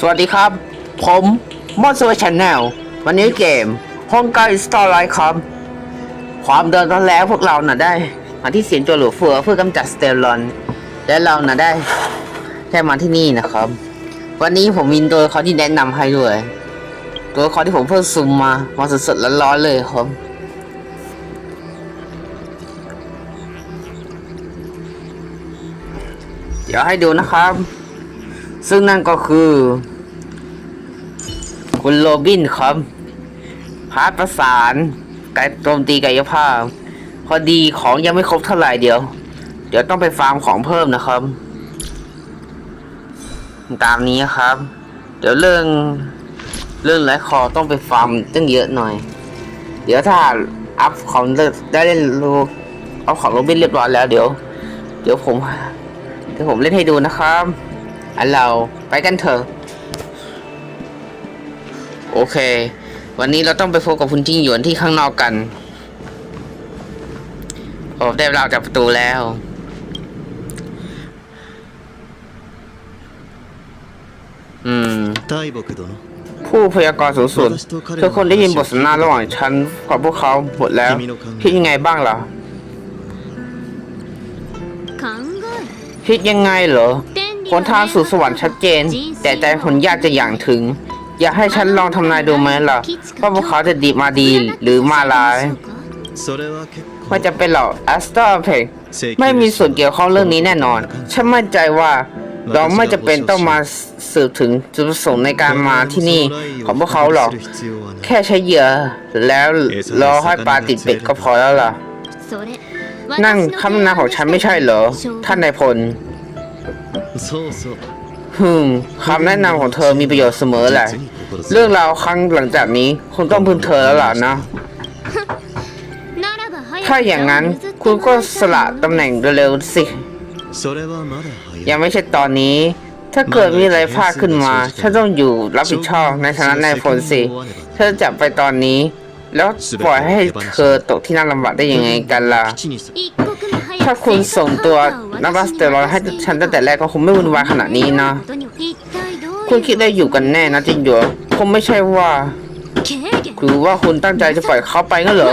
สวัสดีครับ ผมมอสเวชแนลวันนี้เกมห้องกาอิสตอร์ไลท์ครับ ความเดินตอนแล้วพวกเราน่ะได้ มาที่เสียงตัวหลวเฟือเพื่อกำจัดสเตอรอน และเราน่ะได้แค่มาที่นี่นะครับ วันนี้ผมมีตัวละครที่แนะนำให้ด้วย ตัวละครที่ผมเพิ่งซุมมามาสดๆร้อนๆเลยครับเดี๋ยวให้ดูนะครับ ซึ่งนั่นก็คือ คุณโรบินครับพาร์ทประสานกายโจมตีกายภาพ พอดีของยังไม่ครบเท่าไหร่เดี๋ยว เดี๋ยวต้องไปฟาร์มของเพิ่มนะครับ ตามนี้ครับ เดี๋ยวเรื่องเรื่องไรคอต้องไปฟาร์มตั้งเยอะหน่อย เดี๋ยวถ้าอัพของได้เล่นรูอัพของโรบินเรียบร้อยแล้วเดี๋ยว เดี๋ยวผม เดี๋ยวผมเล่นให้ดูนะครับ อันเราไปกันเถอะ โอเค วันนี้เราต้องไปพบกับคุณจิ้งหยวนที่ข้างนอกกันโอ้ได้เราจากประตูแล้ว อืมผู้พยากรณ์สูงสุดทุกคนได้ยินบทสนทนาระหว่างฉันกับพวกเขาหมดแล้วคิดยังไงบ้างล่ะคิดยังไงเหรอ หนทางสู่สวรรค์ชัดเจน แต่ใจผลยากจะอย่างถึง อยากให้ฉันลองทำนายดูไหมล่ะว่าพวกเขาจะดีมาดีหรือมาร้ายไม่จะเป็นหรอกแอสตาเพกไม่มีส่วนเกี่ยวข้องเรื่องนี้แน่นอน ฉันมั่นใจว่าเราไม่จะเป็นต้องมาสืบถึงจุดประสงค์ในการมาที่นี่ของพวกเขาหรอก แค่ใช้เหยื่อแล้วรอให้ปลาติดเป็ดก็พอแล้วล่ะ นั่งคำนาของฉันไม่ใช่เหรอ ท่านนายพล そうそう ฮึมคำแนะนำของเธอมีประโยชน์เสมอแหละ เรื่องราวครั้งหลังจากนี้คงต้องพึ่งเธอแล้วล่ะนะ ならば早く ถ้าอย่างนั้นคุณก็สละตำแหน่งเร็วๆสิ それはまだ早 ยั い งไม่ใช่ตอนนี้ ถ้าเกิดมีอะไรพลาดขึ้นมา ฉันต้องอยู่รับผิดชอบในฐานะนายพลสิเธอจะไปตอนนี้ แล้วปล่อยให้เธอตกที่น่าลำบากได้ยังไงกันล่ะ 基地にする一刻も早く ถ้าคุณส่งตัวนักบัสเตอร์รอยให้ฉันตั้งแต่แรกก็คงไม่วุ่นวายขนาดนี้นะ คุณคิดได้อยู่กันแน่นะจรินหยวคงไม่ใช่ว่า คือว่าคุณตั้งใจจะปล่อยเขาไปงั้นเหรอ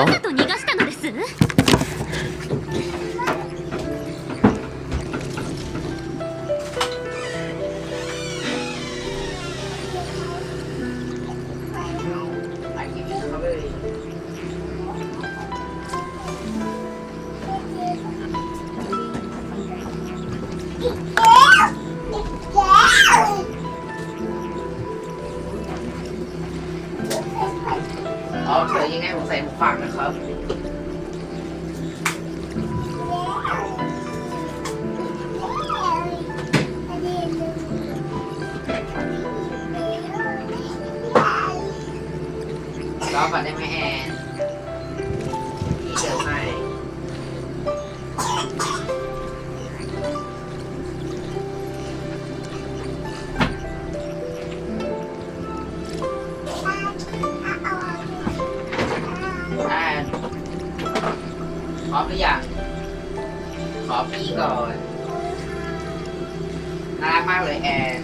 เลยแอน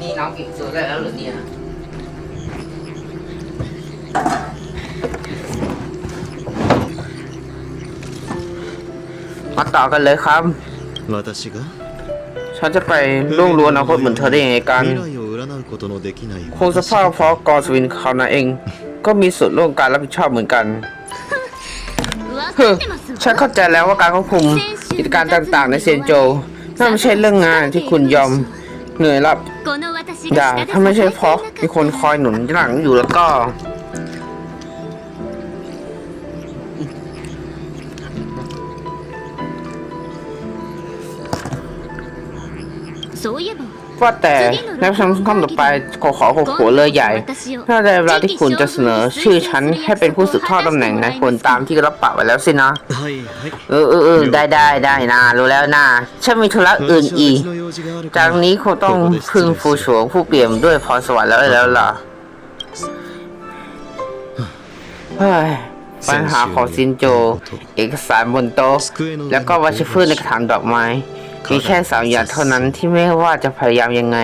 นี่น้องกินสูตรได้แล้วเหรือเนี่ย มาต่อกันเลยครับ 私が ฉันจะไปล่วงรู้อนาคตเหมือนเธอได้ยังไงกัน 未来を占うことのできない คงสภาพเพราะกอสวินเขานะเอง ก็มีส่วนร่วมการรับผิดชอบเหมือนกันเฮ้อฉันเข้าใจแล้วว่าการควบคุมกิจการต่างๆ ในเซียนโจนั่นไม่ใช่เรื่องงานที่คุณยอมเหนื่อยรับอย่าถ้าไม่ใช่เพราะมีคนคอยหนุนหลังอยู่แล้วก็ ว่าแต่ในประชุมครั้งต่อไปขอขอหกหัวเรือใหญ่ถ้าในเวลาที่คุณจะเสนอชื่อฉันให้เป็นผู้สืบทอดตำแหน่งนายพลตามที่รับปากไว้แล้วสินะ เออเออเออได้ได้ได้นะรู้แล้วนะฉันมีธุระอื่นอีก จากนี้คงต้องพึ่งฟูฉวงผู้เปี่ยมด้วยพรสวรรค์แล้วแล้วล่ะเฮ้ยปัญหาของซินโจ เอกสารบนโต๊ะแล้วก็วัชพืชในกระถางดอกไม้ มีแค่สามอย่างเท่านั้นที่ไม่ว่าจะพยายามยังไง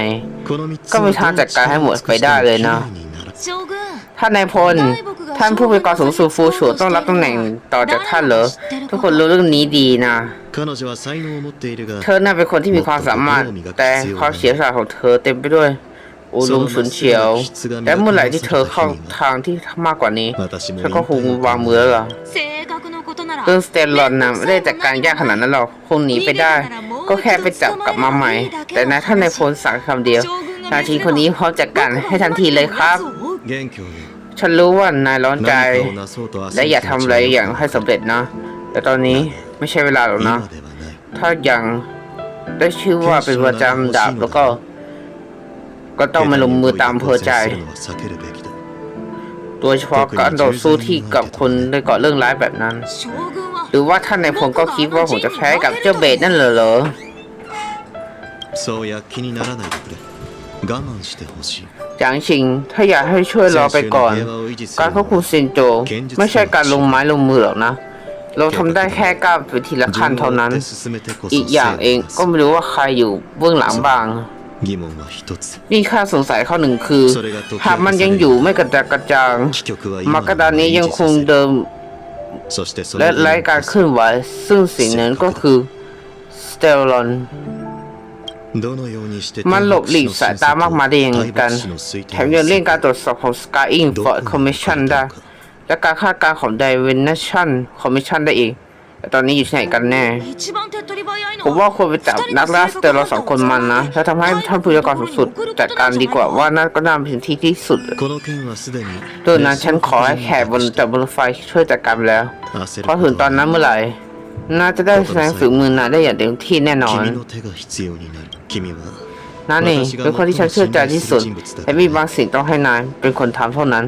ก็ไม่ทางจัดการให้หมดไปได้เลยนะท่านนายพล ท่านผู้บริการสูงสุดฟูชูต้องรับตำแหน่งต่อจากท่านเหรอ ทุกคนรู้เรื่องนี้ดีนะ เธอน่าเป็นคนที่มีความสามารถ แต่ความเฉียบฉาของเธอเต็มไปด้วยอุลุมสุนเฉียว และเมื่อไหร่ที่เธอเข้าทางที่มากกว่านี้เธอก็หูวางมือแล้วเรื่องสเตลลอนนะไม่ได้จัดการยากขนาดนั้นหรอกคงหนีไปได้ ก็แค่ไปจับกลับมาใหม่ แต่นายท่านในโฟนสั่งคำเดียว นาทีคนนี้พร้อมจัดการให้ทันทีเลยครับ ฉันรู้ว่านายร้อนใจ และอย่าทำอะไรอย่างให้สำเร็จนะ แต่ตอนนี้ไม่ใช่เวลาหรอกนะ ถ้ายังได้ชื่อว่าเป็นประจำดาบแล้วก็ ก็ต้องมาลงมือตามเพอใจตัวเฉพาะการต่อสู้ที่กับคนได้ก่อเรื่องร้ายแบบนั้น หรือว่าท่านนายพลก็คิดว่าผมจะแพ้กับเจ้าเบสนั่นเหรอเหรอ そう躍起にならないでくれ我慢してほしい จางชิง ถ้าอยากให้ช่วยรอไปก่อน การควบคุมซินโจ ไม่ใช่การลงไม้ลงมือหรอกนะ เราทำได้แค่ก้าวไปทีละขั้นเท่านั้น 順を追って進めてこそ อีกอย่างเองก็ไม่รู้ว่าใครอยู่เบื้องหลังบ้าง 疑問は一つ มีค่าสงสัยข้อหนึ่งคือ それが解き หากมันยังอยู่ไม่กระจัดกระจาง 帰局は มา 今 กระดานนี้ยังคงเดิม そしてそ และรายการเคลื่อนไหวซึ่งสิ่งนั้นก็คือสเตลลอนมันหลบหลีกสายตามากมายได้ย่งกัน แถมยังเล่นการตรวจสอบของ Sky i n f o r c o m m i s s i o n ได้ และการคาดการณ์ของ d i v e n a t i o n Commission ได้อีก ตอนนี้อยู่ที่ไหนกันแน่ ผมว่าควรไปจับนักล่าสเตอร์เราสองคนมันนะและทำให้ท่านผู้จัดการสุดจัดการดีกว่าว่านั่นก็น่าเป็นที่ที่สุดโดยนั้นฉันขอให้แขกบนจับบนไฟช่วยจัดการแล้วพอถึงตอนนั้นเมื่อไหร่ น่าจะได้แสดงฝีมือนายได้อย่างเต็มที่แน่นอนนั่นเองเป็นคนที่ฉันเชื่อใจที่สุดแต่มีบางสิ่งต้องให้นายเป็นคนทำเท่านั้น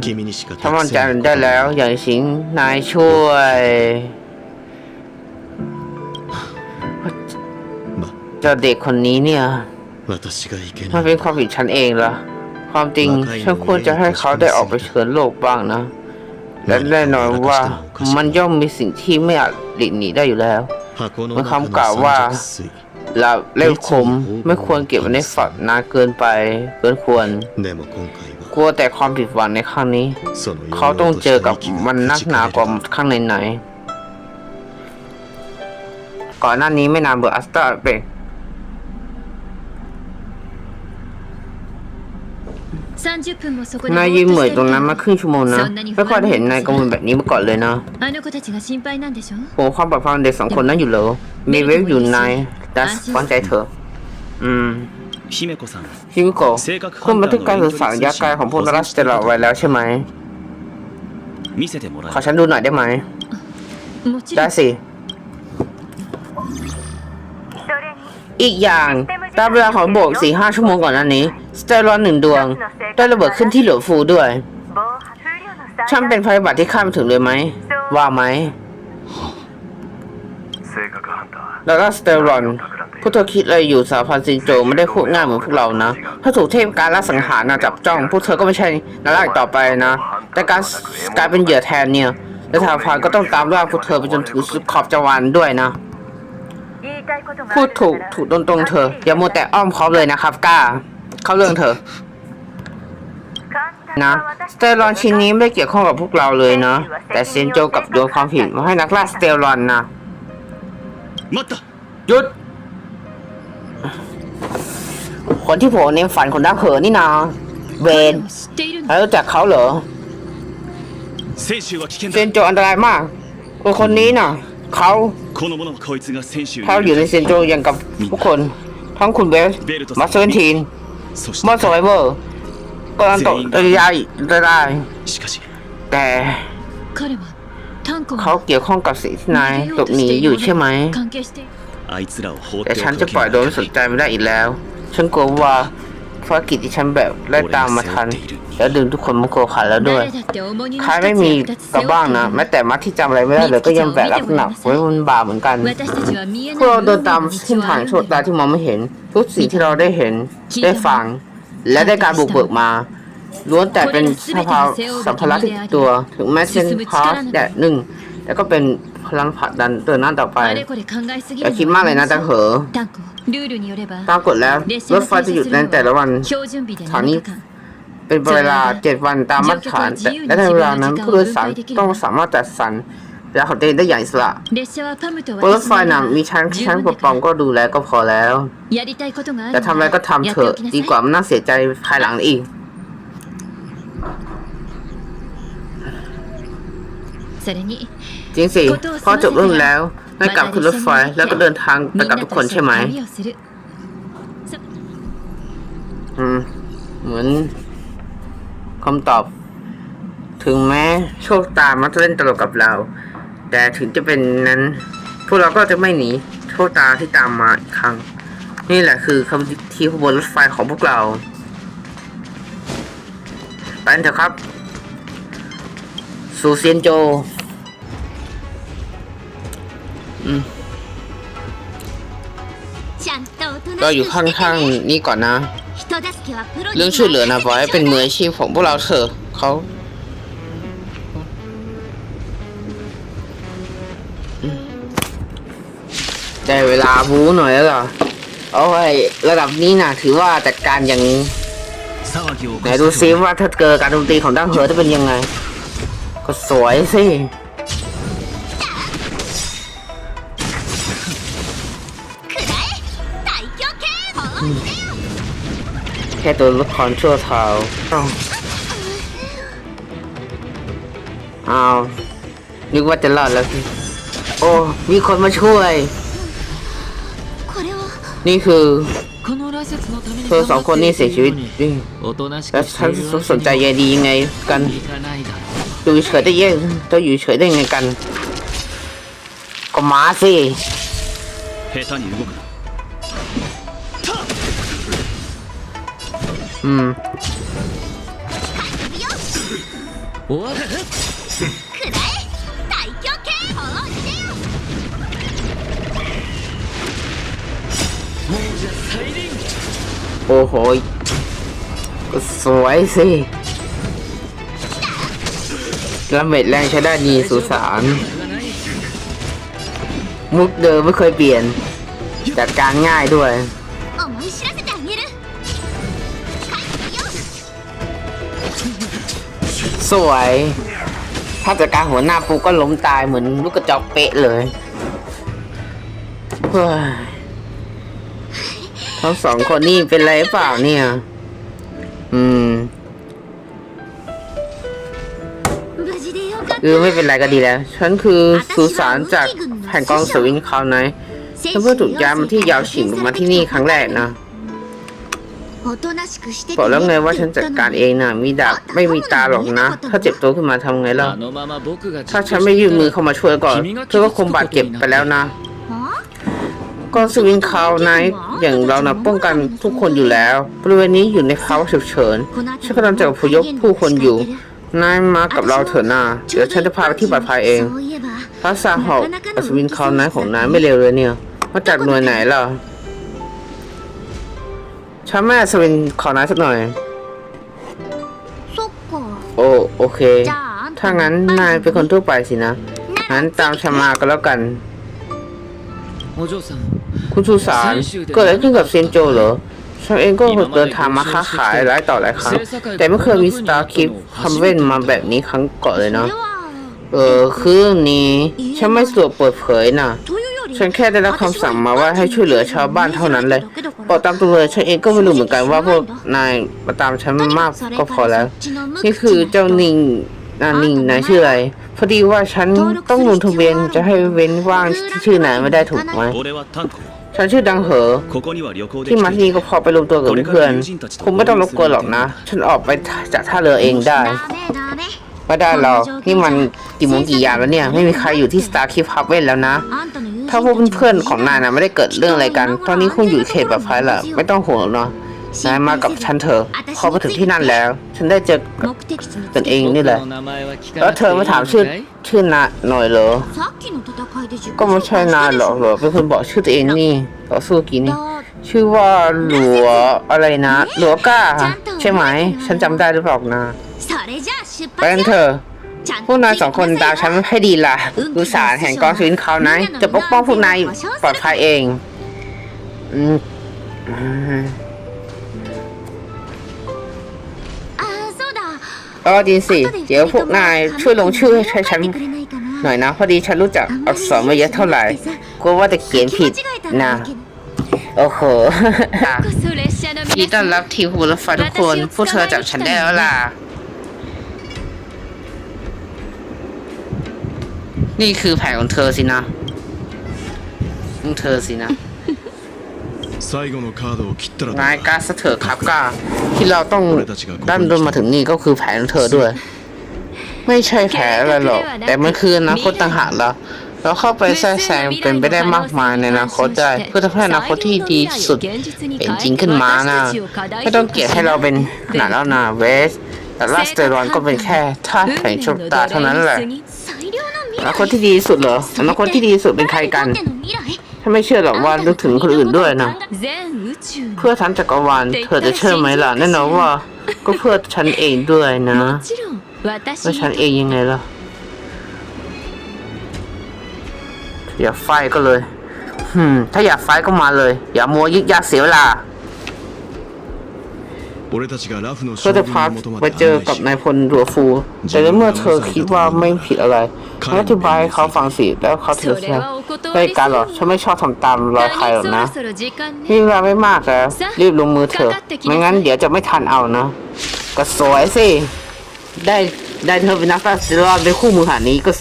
ถ้ามั่นใจได้แล้ว อย่างชิงนายช่วย จะเด็กคนนี้เนี่ย มันเป็นความผิดฉันเองเหรความจริงฉันควรจะให้เขาได้ออกไปเฉินโลกบ้างนะ และแน่นอนว่ามันย่อมมีสิ่งที่ไม่อาจหลีกหนีได้อยู่แล้วมันคำกล่าวว่าลาเล่มคมไม่ควรเก็บไว้ในฝักนานเกินไปเกินควร กลัวแต่ความผิดหวังในครั้งนี้ เขาต้องเจอกับมันนักหนากว่าข้างไหนไหนก่อนหน้านี้ไม่นานเบอร์อัสเตาเป็น นายยืนเหมยตรงนั้นมาครึ่งชั่วโมงนะไม่ค่อยได้เห็นนายกังวลแบบนี้มาก่อนเลยนะโอ้ความปลอดภัยเด็กสองคนนั่นอยู่เลยมีเวฟอยู่นายดัสควานใจเธออืมฮิเมโกะคุณบันทึกการสื่อสารยักษ์กายของพวกราสเจริไว้แล้วใช่ไหมขอฉันดูหน่อยได้ไหม ได้สิ อีกอย่างตามเวลาของโบกสี่ห้าชั่วโมงก่อนนั้นนี้ สเตอรอนหนึ่งดวง ได้ระเบิดขึ้นที่หลวงฟูด้วย ช่างเป็นภัยบัติที่ข้ามถึงเลยไหม ว่าไหม แลาวก็สเตอรอนผู้เธอคิดอะไรอยู่สาวพันซินโจไม่ได้พูดง่ายเหมือนพวกเรานะ ถ้าถูกเทพการล่าสังหารนะจับจ้องผู้เธอก็ไม่ใช่นักล่าต่อไปนะ แต่การกลายเป็นเหยื่อแทนเนี่ย และสางพานก็ต้องตามล่าผู้เธอไปจนถึงสุดขอบจักรวานด้วยนะ พูดถูกถูกตรงๆเธออย่าโมแต่อ้อมค้อมเลยนะครับก้า เข้าเรื่องเถอะนะสเตียรอนชิ้นนี้ไม่เกี่ยวข้องกับพวกเราเลยเนาะแต่เซนโจกับโยนความผิดมาให้นักล่าสเตียรอนนะหยุด คนที่ผมในฝันคนดักเผินนี่นาเวนแล้วรู้จักเขาเหรอเซนโจอันตรายมากคนคนนี้น่ะเขาเขาอยู่ในเซนโจอย่างกับทุกคน ทั้งคุณเวลมาสเตนทีน そし มอส て ไวเวอร์ก็อันตกได้ได้ได้ しかし แต่ 彼はタンコ เขาเกี่ยวข้องกับสิ่งที่นายหลบหนีอยู่ใช่ไหม 関係しているあいつらを放っ แต่ て ฉัน おく จะ わけ ปล่อย に โด はい ไม่ か ส ない นใจไม่ได้อีกแล้ว ฉันกลัวว่าภารกิจที่ฉันแบบไล่ตามมาทัน แล้วดึงทุกคนมาโกขันแล้วด้วยคล้ายไม่มีกระบ้างนะแม้แต่มัดที่จำอะไรไม่ได้เลยก็ยังแบกลับหนักไว้บนบ่าเหมือนกันพวกเราเดินตามทิศทางโชดตาที่มองไม่เห็นทุกสิ่งที่เราได้เห็นได้ฟัง และได้การบุกเบิกมาล้วนแต่เป็นสภาสัมภาระที่ตัวถึงแม้เส้นพาสแดดหนึ่งแล้วก็เป็นพลังผลักดันเดินหน้าต่อไปอย่าคิดมากเลยนะตาเหอตามกฎแล้วรถไฟจะหยุดในแต่ละวันสถานี้ เ็นเวลาเจ็ดวันตามมาตรฐานและในเวลานั้นผู้โดยสารต้องสามารถจัดสรรเวลาของตัวเองได้อย่างอิสระรถไฟนะมีชั้นชั้นปกครองก็ดูแลก็พอแล้วแต่ทำอะไรก็ทำเถอะดีกว่ามันน่าเสียใจภายหลังอีกจริงสิพอจบเรื่องแล้วให้กลับขึ้นรถไฟแล้วก็เดินทางไปกับทุกคนใช่ไหม อืม เหมือน คำตอบ ถึงแม้โชคตามักจะเล่นตลกกับเรา แต่ถึงจะเป็นนั้น พวกเราก็จะไม่หนีโชคตาที่ตามมาอีกครั้ง นี่แหละคือคำที่ขบวนรถไฟของพวกเราไปกันเถอะครับ สูเซียนโจ อืเราอยู่ข้างๆนี่ก่อนนะ 人助けはプロに เรื่องช่วยเหลือนะบอยเป็นมืออาชีพของพวกเราเถอะเขาอืมได้เวลาบู๊หน่อยแล้วเหรอโอ้ยระดับนี้นะถือว่าจัดการอย่าง 騒ぎを起 ไหน こ ดู す ซิว่าถ้าเกิดการดนตรีของดั้งเหอจะเป็นยังไง ก็สวยสิ แค่ตัวละคอนชั่วเท้าเอานึกว่าจะรอดแล้วพี่โอ้ มีคนมาช่วย นี่คือเธอสองคนนี่เสียชีวิตแล้วท่านสนใจใยดียังไงกันอยู่เฉยได้ยังจะอยู่เฉยได้ยังไงกัน ก็มาสิ โอ้โหก็สวยสิละเม็ดแรงใช้ได้ดีสุสานมุกเดิมไม่เคยเปลี่ยน จัดการง่ายด้วย วย ถ้าจัดการหัวหน้าปูก็ล้มตายเหมือนลูกกระจกเป๊ะเลยเฮ้ยทั้งสองคนนี่เป็นไรเปล่าเนี่ย อืมคือไม่เป็นไรก็ดีแล้ว ฉันคือสุสานจากแผ่นกองสวินคาวไนฉันเพิ่งถูกย้ายมาที่ยาวฉิงมาที่นี่ครั้งแรกนะ บอกแล้วไงว่าฉันจัดการเองนะมีดาบไม่มีตาหรอกนะ ถ้าเจ็บตัวขึ้นมาทำไงล่ะถ้าฉันไม่ยื่นมือเข้ามาช่วยก่อนเธอก็คงบาดเจ็บไปแล้วนะ ก็สวิงคาวนายอย่างเรานะป้องกันทุกคนอยู่แล้วบริเวณนี้อยู่ในภาวะฉุกเฉินฉันกำลังจะพยพผู้คนอยู่นายมากับเราเถอะนาเดี๋ยวฉันจะพาไปที่ปลอดภัยเองภาษาหอกสวิงคาวนายของนายไม่เร็วเลยเนี่ยมาจากหน่วยไหนล่ะ ฉันแม่อัศวินคาวไนท์สักหน่อย そっか โอ้โอเค じゃああんた ถ้างั้นนายเป็นคนทั่วไปสินะ งั้นตามฉันมาก็แล้วกัน お嬢さん คุณสุสานเกิดอะไรขึ้นกับเซนโจเหรอ ฉันเองก็เดินทางมาค้าขายหลายต่อหลายครั้ง แต่ไม่เคยมีสตาร์คิปทำเว้นมาแบบนี้ครั้งก่อนเลย そ เนาะ れは เออคือนี้ ฉันไม่สะดวกเปิดเผยนะ というより ฉันแค่ได้รับคำสั่งมาว่าให้ช่วยเหลือชาวบ้านเท่านั้นเลย บ อตามตัวเลยฉันเองก็ไม่รู้เหมือนกันว่าพวกนายมาตามฉันมากก็พอแล้ว นี่คือเจ้านิงนานิงนายชื่ออะไรพอดีว่าฉันต้องลงทะเบียนจะให้เว้นว่างที่ชื่อนายไม่ได้ถูกไหมฉันชื่อดังเหอ ที่มาที่นี่ก็พอไปรวมตัวกับเพื่อนคุณไม่ต้องรบกวนหรอกนะ ฉันออกไปจากท่าเรือเองได้ ว่าได้เรา นี่มันกี่โมงกี่ยามแล้วเนี่ย ไม่มีใครอยู่ที่ Star Keep h u b เวนแล้วนะ ถ้าพวกเพื่อนๆของนายนะไม่ได้เกิดเรื่องอะไรกัน ตอนนี้คงอยู่เขตปลอดภัยแล้วไม่ต้องห่วงเนาะนายมากับฉันเถอะพอไปถึงที่นั่นแล้ว ฉันได้เจอกับตนเองนี่แหละ แล้วเธอมาถามชื่อชื่อนาหน่อยเหรอ ก็ไม่ใช่นาหรอกเหรอเป็นคนบอกชื่อตัวเองนี่ต่อสู้กี่นี่ ชื่อว่าหลัวอะไรนะหลัวก้าใช่ไหม ฉันจำได้หรือเปล่านะไปกันเถอะพวกนายสองคนตามฉันให้ดีล่ะดูสารแห่งกองสินเขานะ จะปกป้องพวกนายปลอดภัยเองเออดีสิเดี๋ยวพวกนายช่วยลงชื่อให้ฉันหน่อยนะ พอดีฉันรู้จักอักษรไม่เยอะเท่าไหร่กลัวว่าจะเขียนผิดนะ โอ้โหอะยินดีต้อนรับทีมหุ่นรถไฟทุกคนพวกเธอจากฉันได้แล้วล่ะ นี่คือแผนของเธอสินะของเธอสินะนายกาสเถอะครับก้าที่เราต้องดั้นดนมาถึงนี่ก็คือแผนของเธอด้วย ไม่ใช่แผนอะไรหรอก แต่มันคือนะคตต่างหากละ เราเข้าไปแทรกแซงเป็นไปได้มากมายในอนาคตได้เพื่อทำให้อนาคตที่ดีสุดเป็นจริงขึ้นมานะไม่ต้องเกลียดให้เราเป็นหนาแล้วนะเวสแต่ลาสเตอรอนก็เป็นแค่ท่าแข่งชมตาเท่านั้นแหละอนาคตที่ดีสุดเหรออนาคตที่ดีสุดเป็นใครกันถ้าไม่เชื่อหรอกว่านึกถึงคนอื่นด้วยนะ เพื่อทันจักรวาลเธอจะเชื่อไหมล่ะแน่นอนว่า ก็เพื่อฉันเองด้วยนะแล้วฉันเองยังไงล่ะ อย่าไฟก็เลยหืถ้าอย่าไฟก็มาเลย อย่ามัวยึกยาเสียเวลาเธอจะพาไปเจอกับนายพลรัวฟู แต่เมื่อเธอคิดว่าไม่ผิดอะไรก็อธิบายเขาฟังสิแล้วเขาถึงจะไม่การหรอกฉันไม่ชอบทำตามรอยใครหรอกนะมีเวลาไม่มากแล้วรีบลงมือเถอะไม่งั้นเดี๋ยวจะไม่ทันเอานะก็สวยสิได้ได้เธอเป็นนักตัดสินรอบด้วยคู่มือหานี้ก็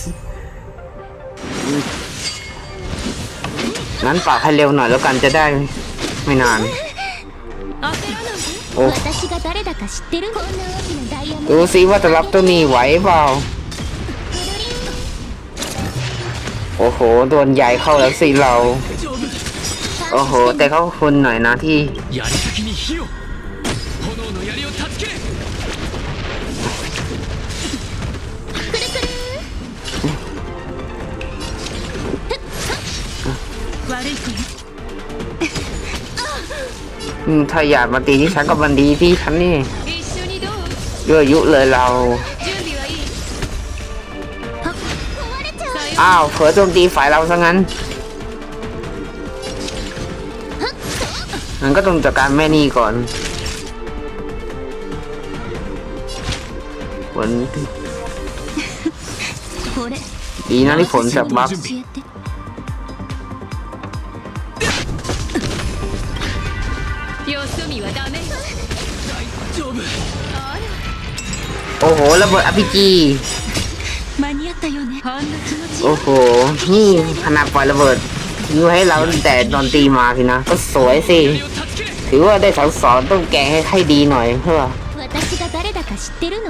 งั้นปรับให้เร็วหน่อยแล้วกันจะได้ไม่นาน โอ้ดูสิว่าจะรับตัวนี้ไหวเปล่า โอ้โห โดนใหญ่เข้าแล้วสิเรา โอ้โห แต่เขาคนหน่อยนะที่ ถ้าอยากมาตีที่ฉันก็มันดีที่ฉันนี่ยั่วยุเลยเรา อ้าวเผลอโจมตีฝ่ายเราซะงั้นงั้นก็ต้องจัดการแม่นี่ก่อนฝนดีนะที่ฝนจับบัฟ 教えて よそ見はダメ丈夫 โอ้โหระเบิดอ p พี 間に合ったよねほんの気持ち โอ้โห นี่ขนาดปล่อยระเบิดทิ้งไว้ให้เราแต่โดนตีมาสินะ ก็สวยสิ 槍を断ち切れ ถือว่าได้สั่งสอนต้องแกงให้ให้ดีหน่อยเพื่อ 私が誰だか知ってるの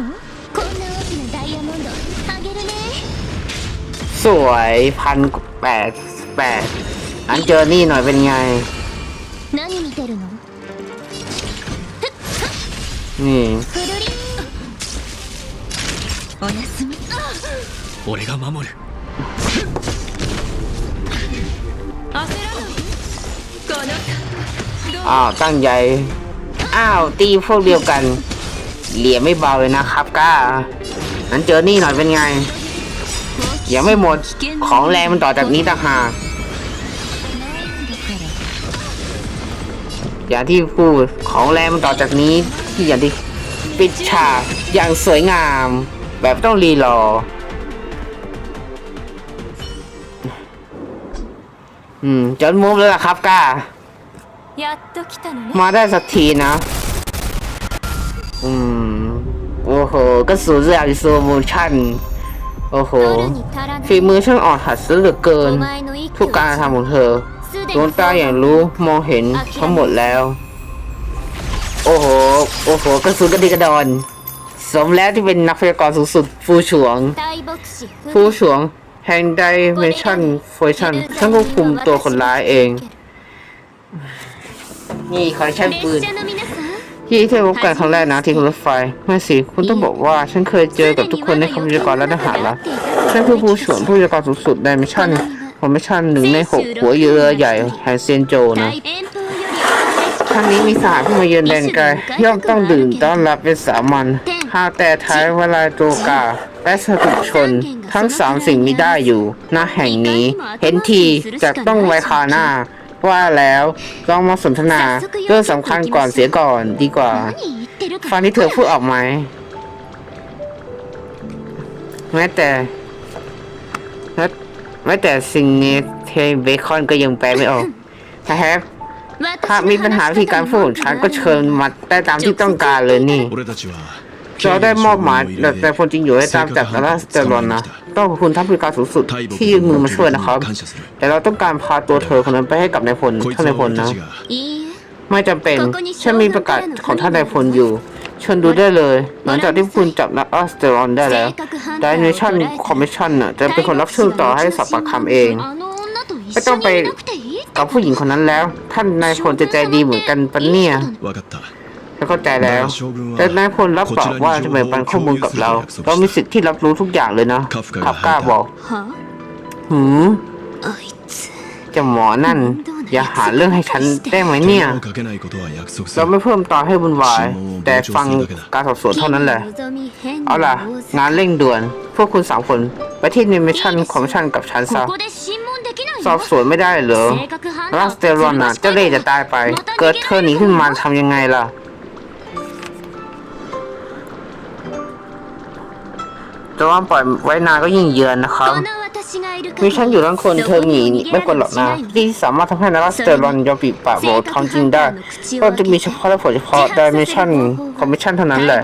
こんな大きなダイヤモンドあげるね สวยพันแปดแปดอันเจอนี่หน่อยเป็นไง 何見てるの นี่ くるりんおやすみ俺が守る焦らないこのどう อ้าวตั้งใจ อ้าวตีพวกเดียวกัน เหลี่ยมไม่เบาเลยนะครับก้าอันเจอนี่หน่อยเป็นไง ยังไม่หมด ของแรงมันต่อจากนี้ต่างหาก อย่างที่พูดของแรงมันต่อจากนี้ที่อย่างที่ปิดฉากอย่างสวยงาม แบบต้องรีรอ อืมจนมุมแล้วล่ะครับก้า มาได้สักทีนะ อืม โอ้โห ก็สูญเสียอิโซมูชั่น โอ้โหฝีมือช่างอ่อนหัดซะเหลือเกิน ทุกการทำของเธอ ดวงตาอย่างรู้มองเห็นทั้งหมดแล้ว โอ้โห โอ้โหกระสุนกระดิกระดอน สมแล้วที่เป็นนักพยากรสุดๆฟูฉวง ฟูฉวง แห่งไดเมชันฟอยชันฉันควบคุมตัวคนร้ายเอง นี่ขอใช้ปืนที่เทพบกันครั้งแรกนะที่รถไฟไม่สิคุณต้องบอกว่า ฉันเคยเจอกับทุกคนในคำพยากรและทหารแล้วฉันคือผู้ฉวงผู้พยากรสุดๆไดเมชัน ผมม่ชั่นหนึ่งในหกหัวเรือใหญ่แห่งเซียนโจนะครั้งนี้มีสายผู้มาเยือนแดนไกลย่อมต้องดื่มต้อนรับเป็นสามัญหากแต่ท้ายเวลาโจกาและสกุลชน ทั้งสามสิ่งมีได้อยู่ณแห่งนี้ เห็นทีจะต้องไว้คาหน้า ว่าแล้วต้องมาสนทนาเรื่องสำคัญก่อนเสียก่อนดีกว่า ฟังที่เธอพูดออกไหมแม้แต่แม้ ไม่แต่สิ่งนี้เทเบคอนก็ยังแปลไม่ออกนะครับถ้ามีปัญหาวิธีการพูดของฉันก็เชิญมาได้ตามที่ต้องการเลยนี่จะได้มอบหมายแต่คนจริงอยู่ให้ตามจับกราสเตอรอนนะ ต้องคุณทัพพิการสูงสุดที่ยืนมือมาช่วยนะครับ แต่เราต้องการพาตัวเธอคนนั้นไปให้กับนายพลท่านนายพลนะ ไม่จำเป็นฉันมีประกาศของท่านนายพลอยู่ ชิญดูได้เลย หลังจากที่คุณจับนักอัสเตรอนได้แล้วไดเนชั่นคอมมิชชั่นน่ะจะเป็นคนรับช่วงต่อให้สับปากคำเองไม่ต้องไปกับผู้หญิงคนนั้นแล้ว ท่านนายพลจะใจดีเหมือนกันปะเนี่ยเข้าใจแล้ว แต่นายพลรับปากว่าจะแบ่งปันข้อมูลกับเรา เรามีสิทธิ์ที่รับรู้ทุกอย่างเลยนะขับกล้าบอกหืมจะหมอนั่น อย่าหาเรื่องให้ฉันได้ไหมเนี่ย เราไม่เพิ่มต่อให้บุญวาย แต่ฟังการสอบสวนเท่านั้นแหละ เอาล่ะ งานเร่งด่วน พวกคุณสามคน ไปที่นิเมชั่นของฉันกับฉันซะสอบสวนไม่ได้เหรอรัสเตรอนน่ะเจ้าเล่จะตายไป เกิดเธอหนีขึ้นมาทำยังไงล่ะจะว่าปล่อยไว้นานก็ยิ่งเยือนนะครับ มีฉันอยู่ทั้งคนเธอหนีไม่ควรหรอกนะที่สามารถทำให้ลาสเตอรอนยอมปิดปากบอกความจริงได้ก็จะมีเฉพาะและผลเฉพาะดิเมชั่นคอมมิชชั่นเท่านั้นแหละ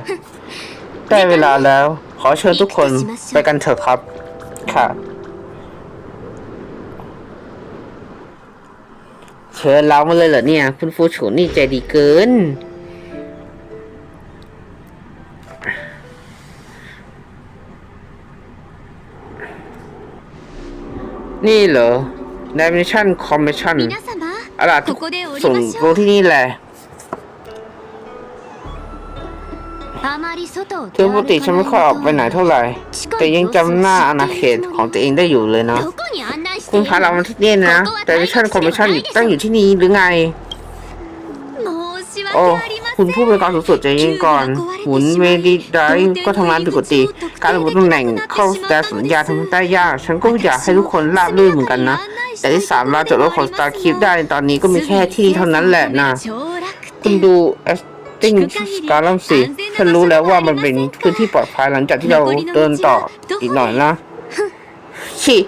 ได้เวลาแล้ว ขอเชิญทุกคนไปกันเถอะครับ ค่ะ เชิญเรามาเลยเหรอเนี่ย คุณฟูฉูนี่ใจดีเกิน นี่เหรอ Dimension Commission อะไรทุกส่งตรงที่นี่แหละถึงปกติฉันไม่ค่อยออกไปไหนเท่าไหร่ แต่ยังจำหน้าอาณาเขตของตัวเองได้อยู่เลยนะ คุณพาเรามาที่นี่นะ Dimension Commission ตั้งอยู่ที่นี่หรือไง โอ้คุณผู้บริการสูงสุดใจเย็นก่อนหมุนเมดีได้ก็ทำงานปกติ การระบุตำแหน่งเข้าแต่สัญญาทำได้ยาก ฉันก็อยากให้ทุกคนลาบลื่นเหมือนกันนะ แต่ที่สามารถจดรถของสตาร์คิปได้ตอนนี้ก็มีแค่ที่เท่านั้นแหละนะ คุณดูแอสติ้งสการลัมสิฉันรู้แล้วว่ามันเป็นพื้นที่ปลอดภัยหลังจากที่เราเดินต่ออีกหน่อยนะชิ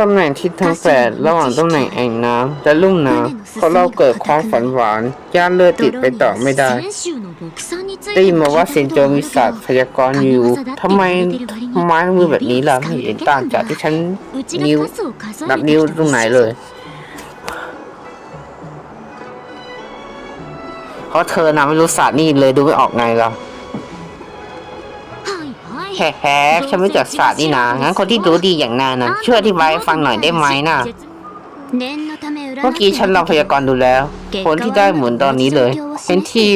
ตำแหน่งทิศทางแปดระหว่างตำแหน่งแอ่งน้ำและลุ่มน้ำของเราเกิดความฝันหวานย่านเลือติดไปต่อไม่ได้ได้ยินมาว่าเซนโจมีศาสตร์พยากรณ์อยู่ทำไมไม้มือแบบนี้ล่ะไม่เห็นต่างจากที่ฉันนิ้วนับนิ้วตรงไหนเลยเพราะเธอนะไม่รู้ศาสตร์นี่เลยดูไม่ออกไงล่ะ แค่แฉันไม่จัดาสตร์นี่นะงั้นคนที่รู้ดีอย่างนายนะช่วยอธิบาว้ฟังหน่อยได้ไหมนะเมื่อกี้ฉันลองพยากรณ์ดูแล้ว ผลที่ได้เหมือนตอนนี้เลย เป็นที่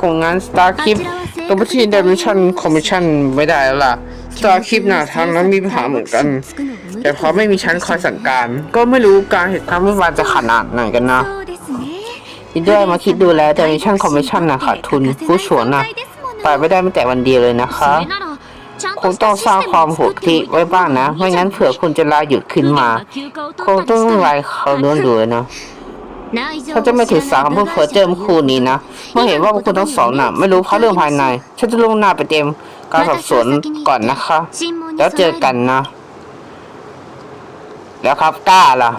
ของงาน s t a r ์คิปตัวที่ Dimension Commission ไม่ได้แล้วล่ะ Star c l i p น่ะทางนั้นมีปัญหาเหมือนกัน แต่พอไม่มีชั้นคอยสั่งการ ก็ไม่รู้การเหตุการณ์วุ่นวาจะขนาดไหนกันนะยินด้วยมาคิดดูแล Dimension Commission นะขาดทุนผู้ชวนนะไปไม่ได้ไม่แต่วันเดียวเลยนะคะ คงต้องสร้างความโหดที่ไว้บ้างนะ ไม่งั้นเผื่อคุณจะลาหยุดขึ้นมา คงต้องไล่เขาเลื่อนดูนะเขาจะไม่ถือสาคำพูดเพ้อเจิมคู่นี้นะ เมื่อเห็นว่าพวกคุณทั้งสองน่ะ ไม่รู้เพราะเรื่องภายใน ฉันจะลงหน้าไปเต็มการสอบสวนก่อนนะคะ แล้วเจอกันนะ แล้วครับกล้าล่ะ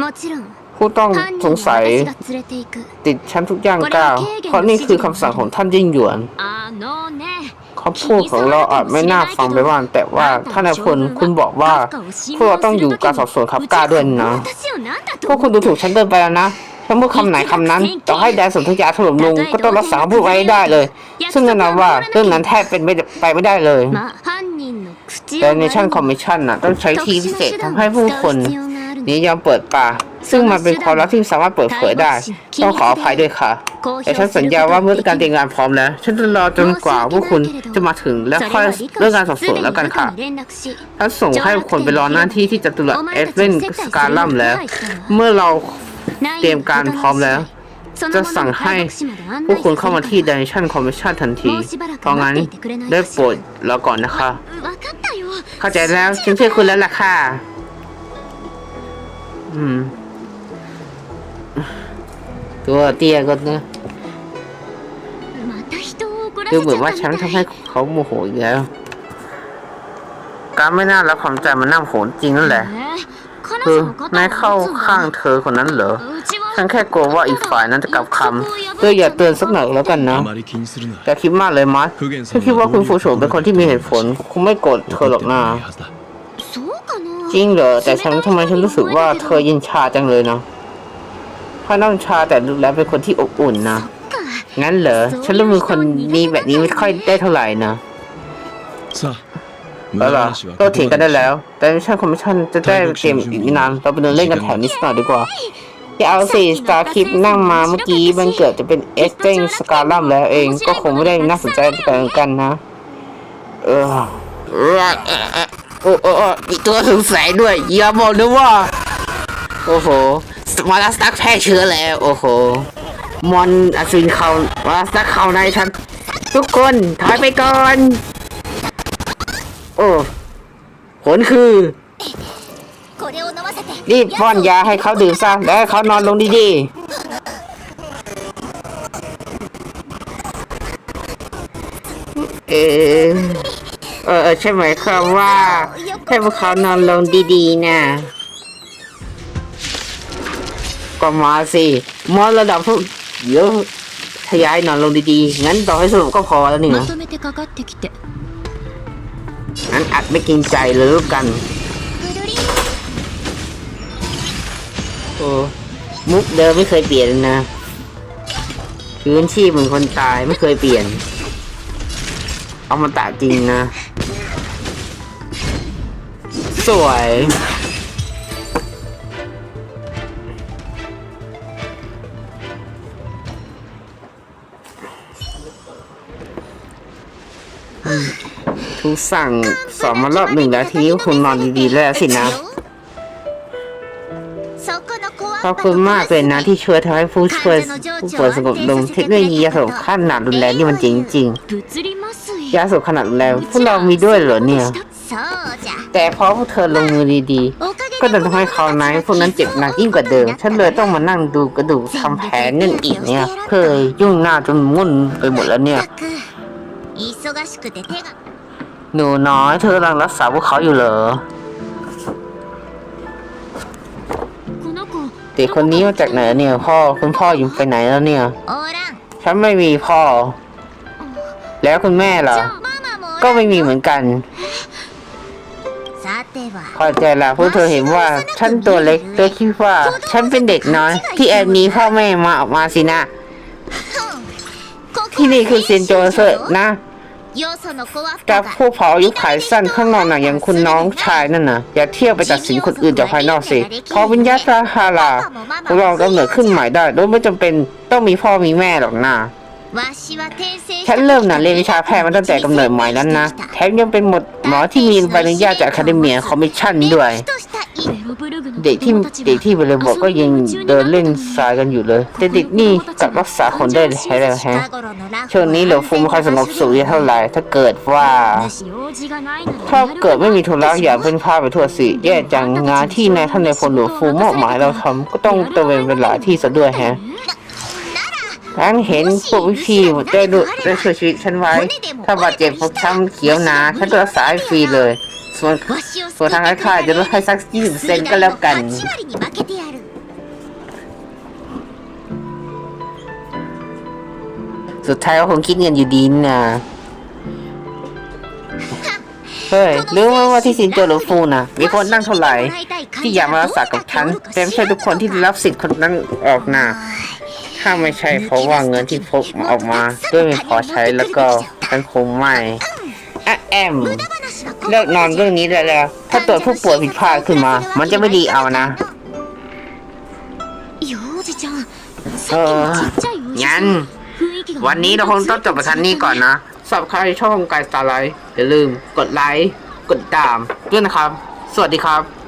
もちろん ผู้ต้องสงสัยติดฉันทุกอย่างก้าเพราะนี่คือคำสั่งของท่านยิ่งหยวนเขาพูดของเราอาจไม่น่าฟังไปบ้างแต่ว่าท่านนายพลคุณบอกว่า พวกเราต้องอยู่การสอบสวนครับกล้าด้วยนะพวกคุณดูถูกฉันเดินไปแล้วนะถ้าพูดคำไหนคำนั้น ต่อให้แดนสนธยาถล่มลงก็ต้องรักษาพูดไว้ได้เลย ซึ่งแน่นอนว่าเรื่องนั้นแทบเป็นไปไม่ได้เลยแต่ในชั้นคอมมิชชั่นน่ะต้องใช้ทีพิเศษทำให้ผู้คน นี้ยอมเปิดป่า ซึ่งมันเป็นความลับที่สามารถเปิดเผยได้ต้องขออภัยด้วยค่ะ แต่ฉันสัญญาว่าเมื่อการเตรียมงานพร้อมแล้ว ฉันจะรอจนกว่าพวกคุณจะมาถึงและค่อยเริ่มการสอบสวนแล้วกันค่ะฉันส่งให้คนไปรอหน้าที่ที่จตุรัสเอสเวนสกาลัมแล้ว เมื่อเราเตรียมการพร้อมแล้วจะสั่งให้พวกคุณเข้ามาที่ดิเ i ชั่นคอมมิชชั่นทันที เพราะงั้นได้โปรดรอก่อนนะคะ เข้าใจแล้วฉันเชื่อคุณแล้วล่ะค่ะ ตัวเตี้ยก็เนอะดูเหมือนว่าฉันทำให้เขาโมโหอีกแล้วการไม่น่ารับความใจมันน่าโหดจริงนั่นแหละคือนายเข้าข้างเธอคนนั้นเหรอฉันแค่กลัวว่าอีกฝ่ายนั้นจะกลับคำเธออย่าเตือนสักหน่อยแล้วกันนะแย่คิดมากเลยมัดฉันคิดว่าคุณฟูโฉเป็นคนที่มีเหตุผลคงไม่โกรธเธอหรอกนะ จริงเหรอแต่ฉันทำไมฉันรู้สึกว่าเธอเย็นชาจังเลยเนาะพ่อน้องชาแต่ดูแลเป็นคนที่อบอุ่นนะงั้นเหรอฉันรู้มือคนนี้แบบนี้ไม่ค่อยได้เท่าไหร่นะแล้วล่ะก็เถียงกันได้แล้ว แต่ไม่ใช่คอมมิชชั่นจะได้เกมอีกนานเราไปเดินเล่นกันแถวนี้สักหน่อยดีกว่าจะเอาสิสตาร์คลิปนั่งมาเมื่อกี้มันเกิดจะเป็นเอสเจงสกาลัมแล้วเองก็คงไม่ได้น่าสนใจกันกันนะ เออ โอ้โอ้โอ้มีตัวสงสัยด้วยอย่าบอกนะว่า โอ้โหมาลาสตักแพร่เชื้อแล้ว โอ้โห มอนอสูรเขามาลาสตักเขาในฉัน ทุกคนถอยไปก่อน โอ้ผลคือรีบป้อนยาให้เขาดื่มซะแล้วเขานอนลงดีๆเออ เออใช่ไหมครับว่าให้พวกเขานอนลงดีๆนะก็มาสิมอระดับพวกเยอะทยายนอนลงดีๆ งั้นต่อให้สรุปก็พอแล้วนี่นะงั้นอัดไม่กินใจเลยลูกกัน โอ้มุกเดิมไม่เคยเปลี่ยนนะ พื้นที่เหมือนคนตายไม่เคยเปลี่ยน เอามาตะจริงนะ สวย ทุสั่งสอนมารอบหนึ่งแล้ว ทีนี้คุณนอนดีๆแล้วสินะ ขอบคุณมากเลยนะที่ช่วยทำให้ผู้ช่วยผู้ป่วยสงบลงเทคโนโลยีสงขั้นหนารุนแรงนี่มันจริงๆ ยาสูบขนาดแรงพวกเรามีด้วยเหรอเนี่ย แต่เพราะพวกเธอลงมือดีๆ ก็จะทำให้เขานายพวกนั้นเจ็บหนักยิ่งกว่าเดิม ฉันเลยต้องมานั่งดูกระดูกทำแผลนั่นอีกเนี่ยเคยยุ่งหน้าจนมุ่นไปหมดแล้วเนี่ยหนูน้อยเธอกำลังรักษาพวกเขาอยู่เหรอเด็กคนนี้มาจากไหนเนี่ยพ่อคุณพ่อยู่ไปไหนแล้วเนี่ย ฉันไม่มีพ่อ แล้วคุณแม่เหรอ ก็ไม่มีเหมือนกันพอใจละพวกเธอเห็นว่าฉันตัวเล็กเธอคิดว่า ฉันเป็นเด็กน้อย ที่แอบหนีพ่อแม่มาออกมาสินะ ที่นี่คือเซนโจเซอร์นะกับผู้เผาอายุขายสั้นข้างนอกน่ะอย่างคุณน้องชายนั่นน่ะ อย่าเที่ยวไปตัดสินคนอื่นจากภายนอกสิพอวิญญาณฮาลาเรากำเนิดขึ้นใหม่ได้ โดยไม่จำเป็นต้องมีพ่อมีแม่หรอกนะ ฉันเริ่มหนาเรียนวิชาแพทย์มาตั้งแต่กำเนิดใหม่นั้นนะแท็กยังเป็นหมดหมอที่มีใบอนุญาตจากคาเดเมียคอมมิชชั่นด้วย เด็กที่เด็กที่บริบอกก็ยังเดินเล่นสายกันอยู่เลยแต่เด็กนี่กับรักษาคนได้แท้แล้วแฮะช่วงนี้เหลือฟูมค่อยสงบสุขเท่าไหร่ถ้าเกิดว่าถ้าเกิดไม่มีธุระอย่าเป็นพาไปทั่วสิแย่จังงานที่นายท่านในฝนหลวงฟูมอบหมายเราทำก็ต้องตระเวนเวลาที่ซะด้วยแฮะ ฉันเห็นพวกพี่ได้ดูได้ช่วยชีวิตฉันไว้ ถ้าบาดเจ็บพกช้ำเขียวหนาฉันจะรักษาใฟรีเลย ส่วนส่วนทางค่ายจะลดให้สักยี่สิบเซนก็แล้วกันสุดท้ายก็คงคิดเงินอยู่ดีนะเฮ้ยรู้ไหมว่าที่สินเจอหรือฟูนะมีคนนั่งเท่าไหร่ ที่อยากมารักษากับฉันเต็มใช่ทุกคนที่รับสิทธิ์คนนั้นออกนะ ถ้าไม่ใช่เพราะว่าเงินที่พกออกมาก็ม่พอใช้แล้วก็มันคงไม่อะแอมเลิกนอนเรื่องนี้ได้แล้ว ถ้าตรวจผู้ป่วยผิดพลาดขึ้นมา มันจะไม่ดีเอานะเอองั้นวันนี้เราคงต้องจบประทันนี้ก่อนนะสำหรับใครชอบการสตาร์ไลท์อย่าลืมกดไลค์ กดตามด้วยนะครับ สวัสดีครับ